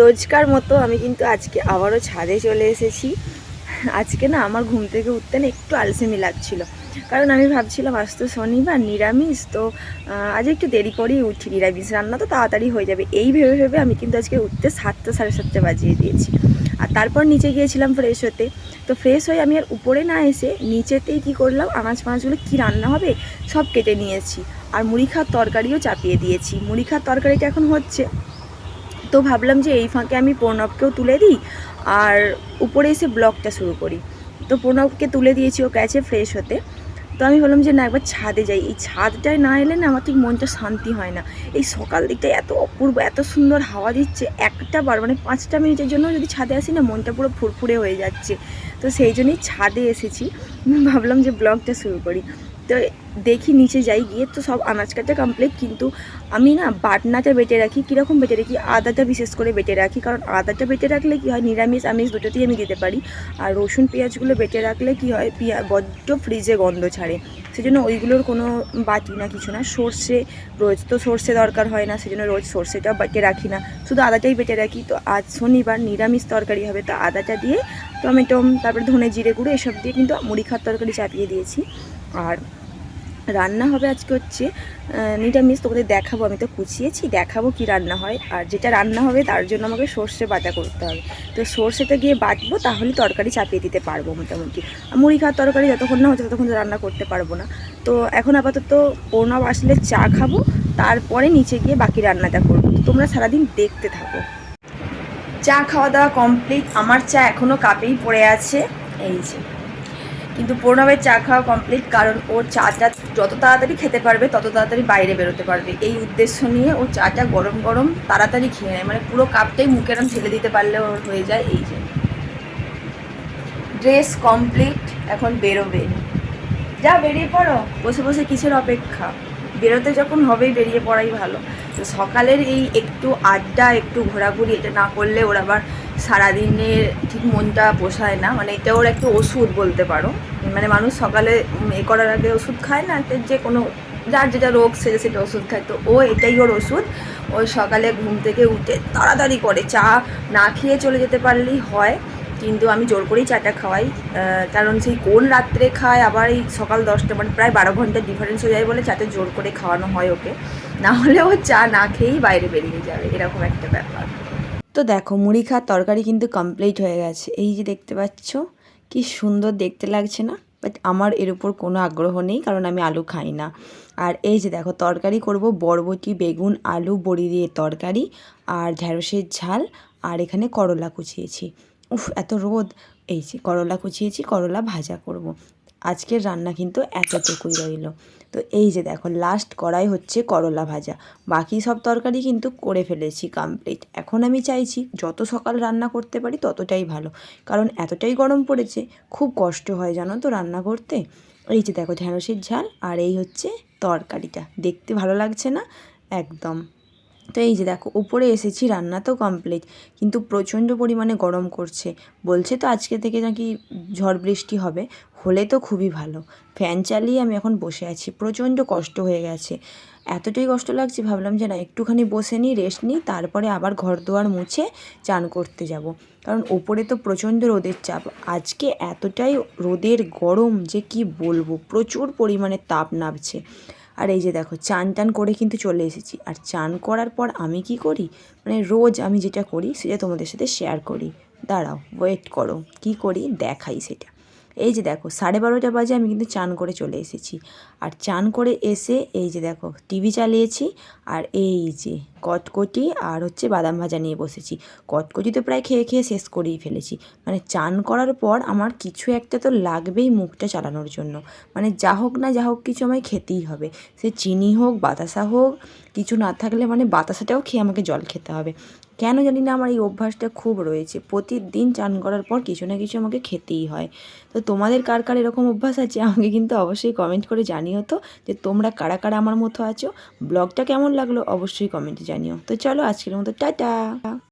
রোজকার মতো আমি কিন্তু আজকে আবারও ছাদে চলে এসেছি। আজকে না আমার ঘুম থেকে উঠতে না একটু আলসেমি লাগছিল। কারণ আমি ভাবছিলাম, আজ তো শনিবার, নিরামিষ, তো আজ একটু দেরি করেই উঠি। নিরামিষ রান্না তো তাড়াতাড়ি হয়ে যাবে। এই ভেবে ভেবে আমি কিন্তু আজকে উঠতে সাতটা সাড়ে সাতটা বাজিয়ে দিয়েছি। আর তারপর নিচে গিয়েছিলাম ফ্রেশ হতে। তো ফ্রেশ হয়ে আমি আর উপরে না এসে নিচেতেই কি করলাম, আনাজ ফানাজগুলো কী রান্না হবে সব কেটে নিয়েছি। আর মুড়ি খাওয়ার তরকারিও চাপিয়ে দিয়েছি। মুড়ি খাওয়ার তরকারিটা এখন হচ্ছে তো ভাবলাম যে এই ফাঁকে আমি প্রণবকেও তুলে দিই আর উপরে এসে ব্লগটা শুরু করি। তো প্রণবকে তুলে দিয়েছি, ও গেছে ফ্রেশ হতে। তো আমি বললাম যে না, একবার ছাদে যাই। এই ছাদটায় না এলে না আমার ঠিক মনটা শান্তি হয় না। এই সকাল দিকটায় এত অপূর্ব, এত সুন্দর হাওয়া দিচ্ছে, একটা বার মানে পাঁচটা মিনিটের জন্য যদি ছাদে আসি না, মনটা পুরো ফুরফুরে হয়ে যাচ্ছে। তো সেই জন্যই ছাদে এসেছি। ভাবলাম যে ব্লগটা শুরু করি। তো দেখি নিচে যাই গিয়ে তো সব আনাজ কাটা কমপ্লিট কিন্তু আমি না বাটনাটা বেটে রাখি, কীরকম বেটে রাখি? আদাটা বিশেষ করে বেটে রাখি, কারণ আদাটা বেটে রাখলে কী হয়? নিরামিষ, আমিষ দুটোতেই আমি দিতে পারি। আর রসুন, পেঁয়াজগুলো বেটে রাখলে কী হয়? পিয়া, বড্ড ফ্রিজে গন্ধ ছাড়ে। সেজন্য ওইগুলোর কোনো বাটি না, কিছু না। সর্ষে, রোজ তো সর্ষে দরকার হয় না, সেজন্য রোজ সর্ষেটাও বেটে রাখি না। শুধু আদাটাই বেটে রাখি। তো আজ শনিবার নিরামিষ তরকারি হবে, তো আদাটা দিয়ে টমেটো, তারপরে ধনে জিরে গুঁড়ো, এসব দিয়ে কিন্তু মুড়ি খাওয়ার তরকারি চাপিয়ে দিয়েছি। আর রান্না হবে আজকে হচ্ছে নিরামিষ, তোমাদের দেখাবো, আমি তো কুচিয়েছি, দেখাবো কি রান্না হয়। আর যেটা রান্না হবে তার জন্য আমাকে সর্ষে বাটা করতে হবে। তো সর্ষেটা গিয়ে বাটবো, তাহলে তরকারি চাপিয়ে দিতে পারব মোটামুটি। মুড়ি খাওয়ার তরকারি যতক্ষণ না হচ্ছে ততক্ষণ রান্না করতে পারব না। তো এখন আপাতত প্রণব আসলে চা খাব, তারপরে নিচে গিয়ে বাকি রান্নাটা করব। তোমরা সারাদিন দেখতে থাকো। চা খাওয়া দাওয়া কমপ্লিট। আমার চা এখনও কাপেই পড়ে আছে। এই যে। কিন্তু প্রণবের চা খাওয়া কমপ্লিট কারণ ও চাটা যত তাড়াতাড়ি খেতে পারবে, তত তাড়াতাড়ি বাইরে বেরোতে পারবে। এই উদ্দেশ্য নিয়ে ও চাটা গরম গরম তাড়াতাড়ি খেয়ে নেয়। মানে পুরো কাপটাই মুখে এরম ঢেলে দিতে পারলে ওর হয়ে যায় এই যে। ড্রেস কমপ্লিট এখন বেরোবে। যা বেরিয়ে পড়ো, বসে বসে কিসের অপেক্ষা? বেরোতে যখন হবেই, বেরিয়ে পড়াই ভালো। তো সকালের এই একটু আড্ডা, একটু ঘোরাঘুরি, এটা না করলে ওর আবার সারাদিনের ঠিক মনটা পোষায় না। মানে এটা ওর একটু ওষুধ বলতে পারো। মানে মানুষ সকালে এ করার আগে ওষুধ খায় না যে কোনো যার যেটা রোগ সেটা সেটা ওষুধ খায়। তো ও এটাই ওর ওষুধ। ও সকালে ঘুম থেকে উঠে তাড়াতাড়ি করে চা না খেয়ে চলে যেতে পারলেই হয়, কিন্তু আমি জোর করেই চাটা খাওয়াই। কারণ সেই কোন রাত্রে খায়, আবার এই সকাল দশটা মানে প্রায় বারো ঘণ্টা ডিফারেন্স হয়ে যায় বলে চাটা জোর করে খাওয়ানো হয় ওকে। না হলে ও চা না খেয়েই বাইরে বেরিয়ে যাবে, এরকম একটা ব্যাপার। তো দেখো, মুড়ি খাওয়ার তরকারি কিন্তু কমপ্লিট হয়ে গেছে। এই যে দেখতে পাচ্ছ কি সুন্দর দেখতে লাগছে না? বাট আমার এর উপর কোনো আগ্রহ নেই, কারণ আমি আলু খাই না। আর এই যে দেখো, তরকারি করব, বরবটি, বেগুন, আলু, বড়ি দিয়ে তরকারি, আর ঢ্যাঁড়সের ঝাল, আর এখানে করলা কুচিয়েছি। উফ, এত রোদ। এই যে করলা কুচিয়েছি, করলা ভাজা করব। আজকের রান্না কিন্তু এতটুকুই রইল। তো এই যে দেখো লাস্ট করাই হচ্ছে করলা ভাজা। বাকি সব তরকারি কিন্তু করে ফেলেছি কমপ্লিট এখন আমি চাইছি যত সকাল রান্না করতে পারি ততটাই ভালো। কারণ এতটাই গরম পড়েছে, খুব কষ্ট হয় জানো তো রান্না করতে। এই যে দেখো ঢ্যাঁড়সের ঝাল আর এই হচ্ছে তরকারিটা। দেখতে ভালো লাগছে না? একদম। তো এই যে দেখো, উপরে এসেছি রান্না তো কমপ্লিট কিন্তু প্রচণ্ড পরিমাণে গরম করছে। বলছে তো আজকে থেকে নাকি ঝড় বৃষ্টি হবে। হলে তো খুবই ভালো। ফ্যান চালিয়ে আমি এখন বসে আছি। প্রচণ্ড কষ্ট হয়ে গেছে। এতটাই কষ্ট লাগছে, ভাবলাম যে না, একটুখানি বসে নিই রেস্ট নিই, তারপরে আবার ঘর দুয়ার মুছে চান করতে যাব। কারণ ওপরে তো প্রচণ্ড রোদের চাপ। আজকে এতটাই রোদের গরম যে কি বলব, প্রচুর পরিমাণে তাপ নামছে। আর এই যে দেখো, চান টান করে কিন্তু চলে এসেছি। আর চান করার পর আমি কি করি? মানে রোজ আমি যেটা করি, সেটা তোমাদের সাথে শেয়ার করি। দাঁড়াও ওয়েট করো, কি করি? দেখাই সেটা। এই যে দেখো, সাড়ে বারোটা বাজে আমি কিন্তু চান করে চলে এসেছি। আর চান করে এসে এই যে দেখো, টিভি চালিয়েছি আর এই যে কটকটি আর হচ্ছে বাদাম ভাজা নিয়ে বসেছি। কটকটি তো প্রায় খেয়ে খেয়ে শেষ করেই ফেলেছি। মানে চান করার পর আমার কিছু একটা তো লাগবেই মুখটা চালানোর জন্য। মানে যা হোক না যা হোক কিছু আমায় খেতেই হবে। সে চিনি হোক, বাতাসা হোক, কিছু না থাকলে মানে বাতাসাটাও খেয়ে আমাকে জল খেতে হবে। কেন জানি না আমার এই অভ্যাসটা খুব রয়েছে। প্রতিদিন চান করার পর কিছু না কিছু আমাকে খেতেই হয়। তো তোমাদের কার কার এরকম অভ্যাস আছে আমাকে কিন্তু অবশ্যই কমেন্ট করে জানিও তো যে তোমরা কারা কারা আমার মতো আছো। ব্লগটা কেমন লাগল অবশ্যই কমেন্টে জানিও। তো চলো আজকের মতো টাটা!